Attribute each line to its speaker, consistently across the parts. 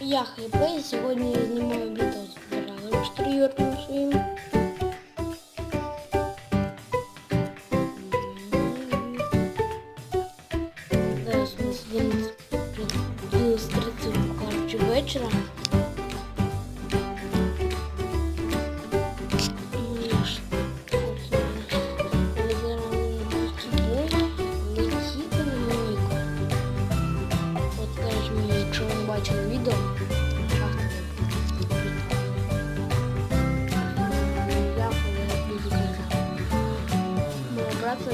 Speaker 1: Я Хайплей, сьогодні я знімаю відео з братом чотирьорком своїм. Зараз ми сидимо з ілюстрацію кажучи вечора. Мені, якщо ви бачили відео, шахта Я казав. Мого брата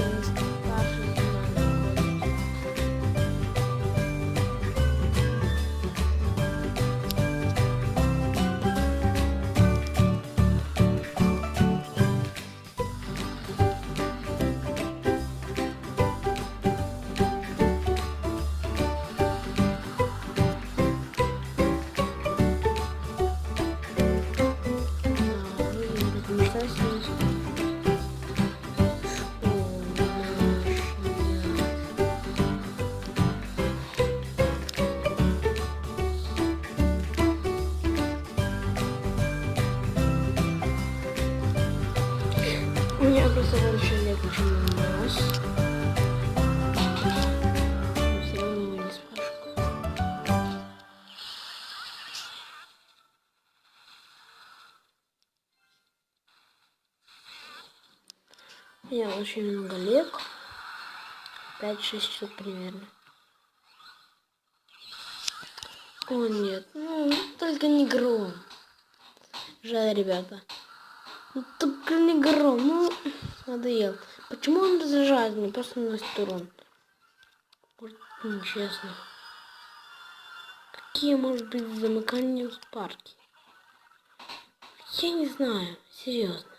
Speaker 1: Меня очень много лек. 5-6 штук примерно. О нет, ну только не гром. Жаль, ребята. Ну только не гром, ну надоел. Почему он разряжает мне? Просто наносит урон. Вот нечестно. Какие может быть замыкания в парке? Я не знаю, серьезно.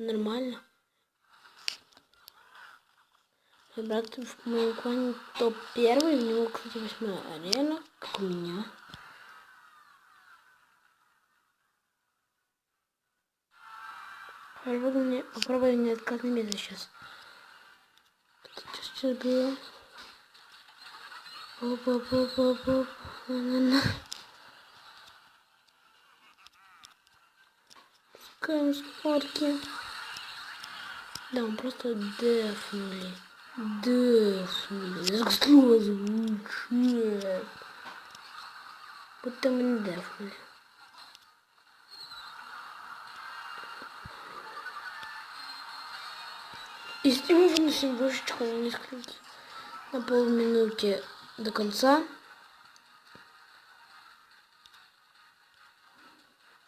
Speaker 1: Нормально? Брат в моем клане топ первый, у него, кстати, восьмая арена, как у меня. Попробуй мне, попробуй мне отказный метод сейчас. Сейчас было? оп оп оп оп оп. Пускаем спорки. Да, мы просто дефнули. Дефнули. Я слово. Будто мы не дефнули. И стриму выносим божечку на несколько на полминуты до конца.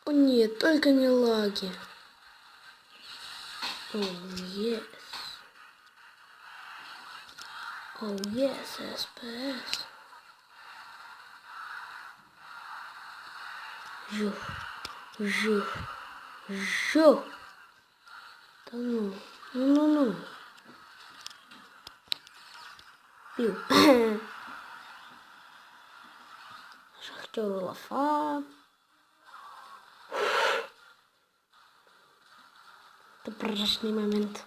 Speaker 1: О нет, только не лаги. О, yes. О, yes, SPS. Жух, жух, жух. Да ну, ну, ну, ну. Пил. Шахтер Лафа. Это прожашний момент.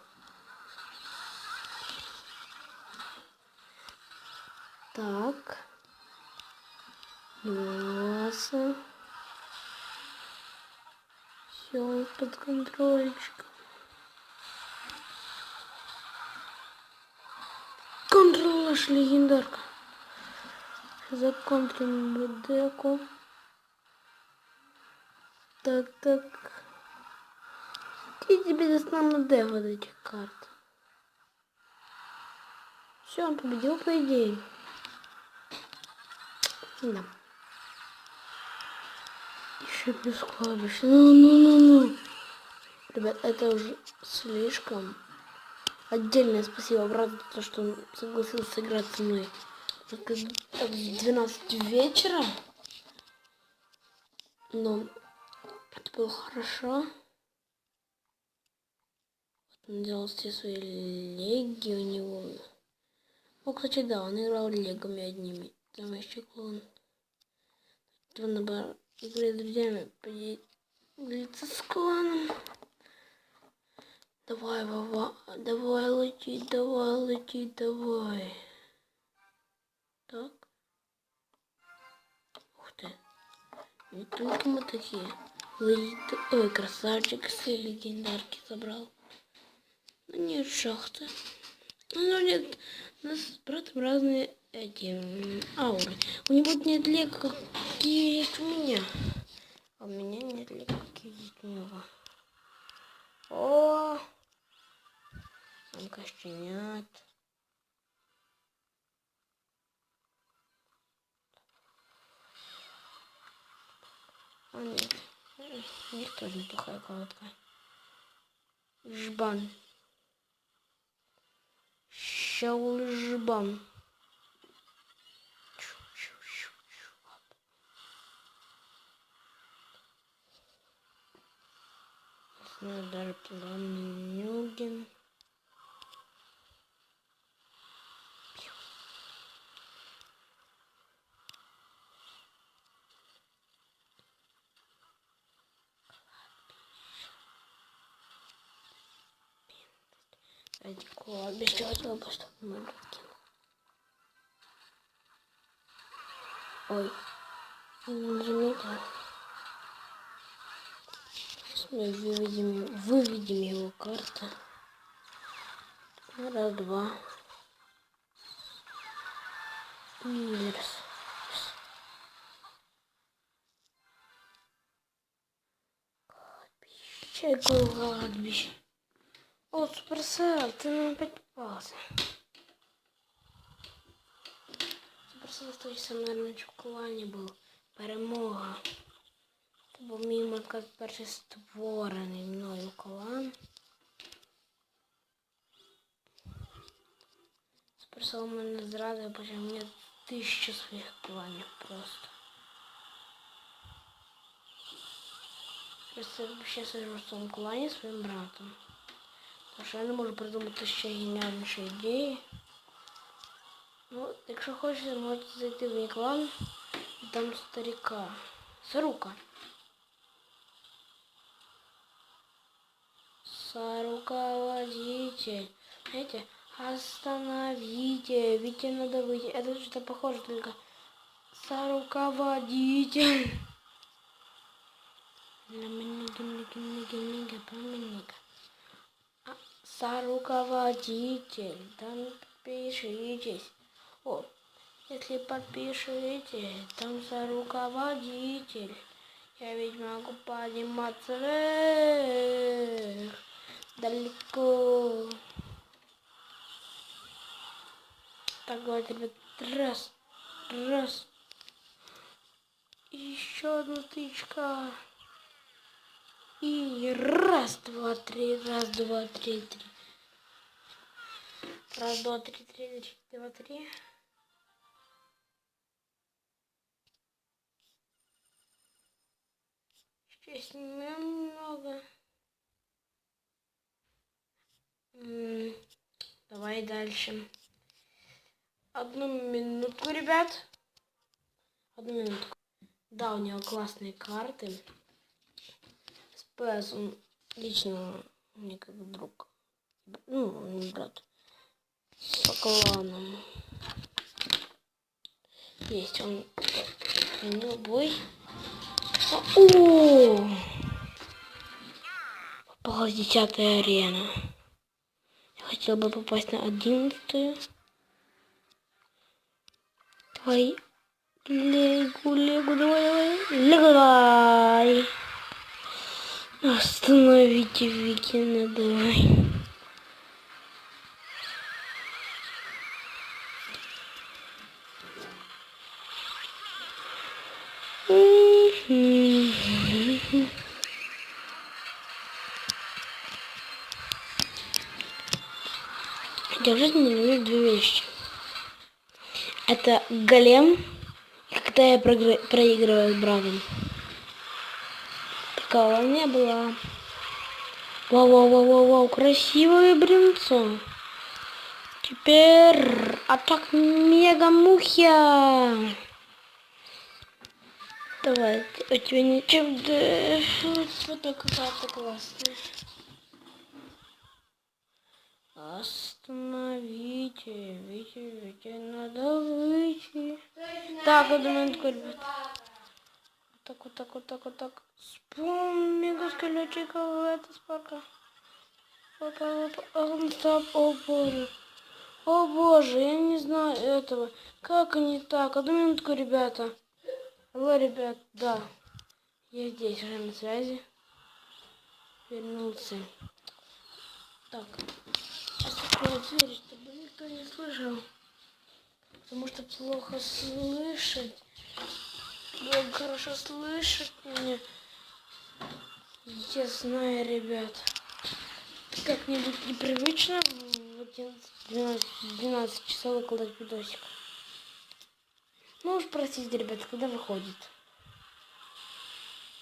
Speaker 1: Так. Волосы. Все под контрольчиком. Контроль аж легендарка. Законтрим деку. Так, так. И тебе достану Д вот этих карт. Все, он победил по идее. Да. Еще плюс клавиш. Ну, ну, ну, ну. Ребят, это уже слишком. Отдельное спасибо брату, то, что он согласился играть со мной. Только так в 12 вечера. Но это было хорошо. Он делал все свои леги у него. Ну, кстати, да, он играл легами одними. Там еще клон. Два набора игры с друзьями. Поделиться с кланом. Давай, Вова, давай лети, давай лети, давай. Так. Не только мы такие. Легенда- Ой, красавчик, все легендарки забрал. Ну нет, шахта. Ну нет, у нас с братом разные эти ауры. У него нет лек, какие есть у меня. А у меня нет лек, какие есть у него. О! Самка щенят. А нет. У них тоже неплохая колодка. Жбан. Щаул жбан. Чу-чу-чу-чу. Знаю даже план Нюген. Бы, чтобы мы кинул. Ой, не заметил. Сейчас мы выведем, выведем его карту. Раз, два. Раз. Кладбище, кладбище. О, Суперсел, ты нам опять попался. Суперсел той сам, наверное, в клані був. Перемога. Це був мій, сказати, перший створений мною клан. Суперсел мене зрадив, почав мені тисячу своїх кланів просто. Просто я ще сижу в своєму клані зі своїм братом. Тому що я не можу придумати ще геніальніші ідеї. Ну, якщо хочете, можете зайти в мій клан і там старика. Сарука. Сарука водитель. Знаете, остановите, Вите надо выйти. Это что-то похоже только. Сарука водитель. Нига, нига, нига, нига, поменяка. Соруководитель, там подпишитесь. О, если подпишите, там соруководитель. Я ведь могу подниматься вверх, далеко. Так, давайте, ребят, раз, раз. Еще одна тычка. И раз, два, три, раз, два, три, три. Раз, два, три, три, три, два, три. Снимем немного. Давай дальше. Одну минутку, ребят. Одну минутку. Да, у него классные карты. СПС, он лично мне как друг. Ну, он не брат. По клану. Есть он. Ну, бой. А, О! Попала десятая арена. Я хотел бы попасть на одиннадцатую. Давай. Легу, легу, давай, давай. Легу, давай. Остановите Викина, давай. Я в жизни люблю две вещи. Это голем, когда я проигрываю с братом. Такого не было. Вау, вау, вау, вау, вау, красивое бревнцо. Теперь атак мега мухя. Давай, у тебя ничем. Вот какая-то классная. Остановите, Вите, Вите, надо выйти. Так, одну минутку, ребят. так, вот так, вот так, вот так. Спам, мега скелетик, это спарка. О боже. О боже, я не знаю этого. Как они так? Одну минутку, ребята. Алло, ребят, да. Я здесь уже на связи. Вернулся. Так. Открою дверь, чтобы никто не слышал. Потому что плохо слышать. Было бы хорошо слышать меня. Я знаю, ребят. Как-нибудь непривычно в 11, 12, 12 часов выкладывать видосик. Ну уж простите, ребят, когда выходит.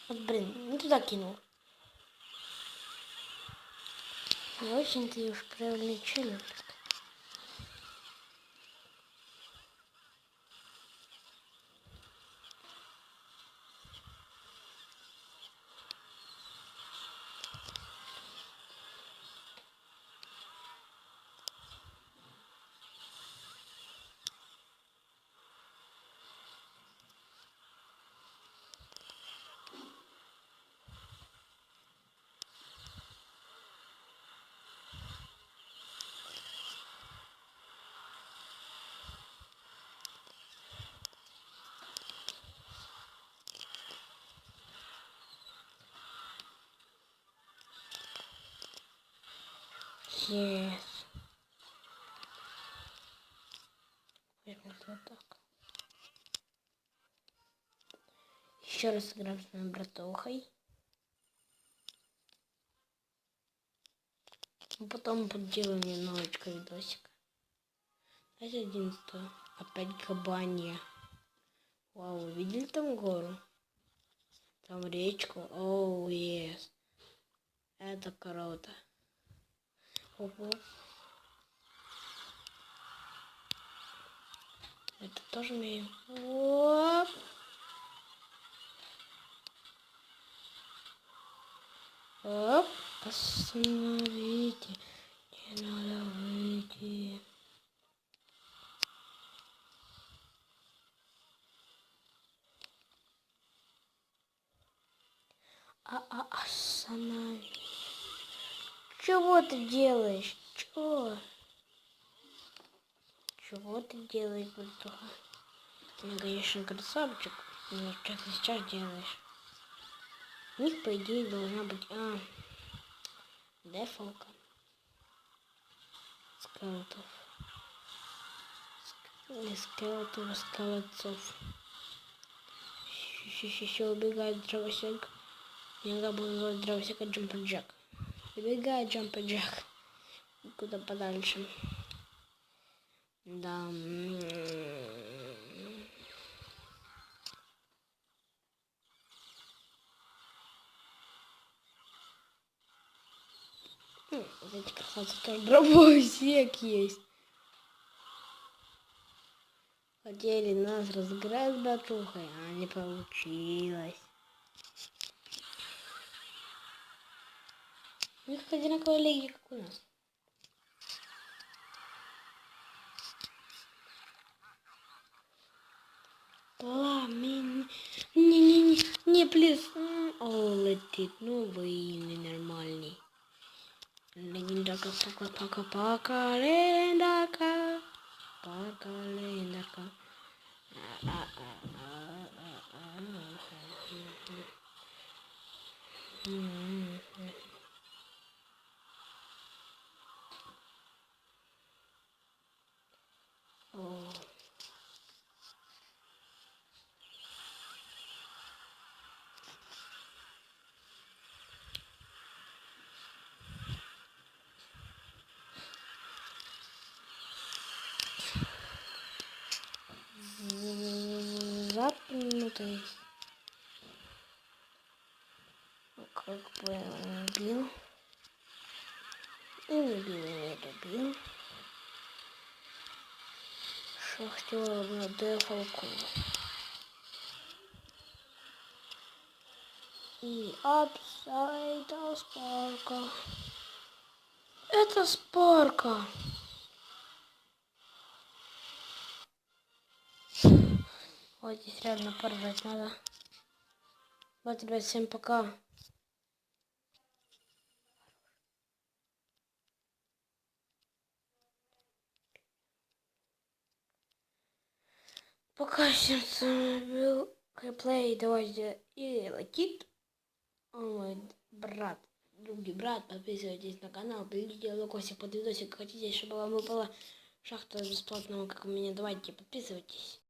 Speaker 1: Вот, блин, не туда кинул. Не очень-то уж привлечение. Yes. Вернуть вот так. Еще раз сыграем с моим братухой. А потом поделаем немножечко видосик. Давайте одиннадцатое. Опять кабанья. Вау, видели там гору? Там речку. Оу, oh, yes. Это круто. Ого. Это тоже умею. Оп. Оп. Остановите. Не надо выйти. А, а, останови. Чего ты делаешь? Чего? Чего ты делаешь, братуха? Ты, конечно, красавчик. Но что ты сейчас делаешь? У них, по идее, должна быть... А, дефолка. Скелетов. Не скелетов, скелетов. Еще убегает дровосек. Иногда буду звать дровосека Джумпер Джек. Выбегай, Джампа Джек. Куда подальше. Да. Эти красавцы тоже дробовик есть. Хотели нас разыграть с батухой, а не получилось. У них одинаковые лиги, как у нас. Пламень. Не-не-не, не, плюс. О, летит. Вы ненормальный. Легендака, пока, пока, пока, легендака. Пока, легендака. А, а, а, а, а, а, а. запнутый. Как бы убил. И убил, не добил. Шахтер на дефалку. И апсайда спарка. Это спарка. Вот здесь реально порвать надо. Вот, ребят, всем пока. Пока всем был Кайплей, давайте и летит. Он мой брат, другий брат, подписывайтесь на канал, берите лукосик под видосик, хотите, чтобы вам выпала шахта бесплатного, как у меня, давайте, подписывайтесь.